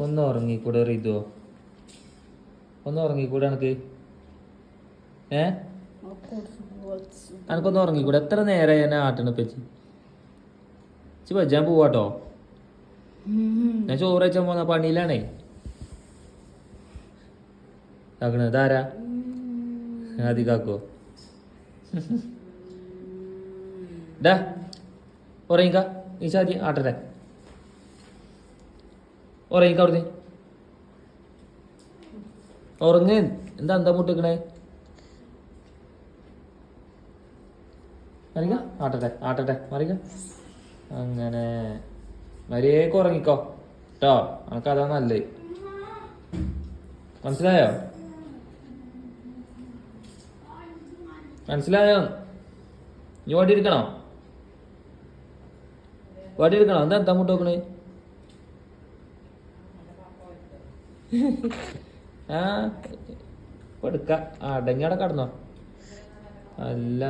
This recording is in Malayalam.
ഒന്ന് ഉറങ്ങിക്കൂടെ റിതുവോ ഒന്ന് ഉറങ്ങിക്കൂടെ എനക്ക് ഏ? എനക്കൊന്ന് ഉറങ്ങിക്കൂടെ. എത്ര നേരമായി എന്നെ ആട്ടണ പറ്റി? ചി വജ്ജാൻ പോവാട്ടോ. ഞാൻ ചോറ് വെച്ചാൻ പോന്ന പണിയിലാണേ. ആക്കണ ഇതാരാ? അധികാക്കോ ഡാ ഉറങ്ങിക്ക. ഈ ചാതി ആട്ടട്ടെ. ഉറങ്ങിക്ക അവിടുന്ന്. ഉറങ്ങ്. എന്താ എന്താ മുട്ടിക്കണേ? മറിക ആട്ടട്ടെ ആട്ടട്ടെ മറിക അങ്ങനെ. മര്യാദയ്ക്ക് ഉറങ്ങിക്കോ. കേട്ടോ അനക്ക് അതാ നല്ലത് മനസ്സിലായോ? മനസ്സിലായോ? നീ വണ്ടി എടുക്കണോ എന്താ എന്താ മുട്ട് നോക്കണേ ആ എടുക്ക. അടങ്ങി അവിടെ കടന്നോ. അല്ല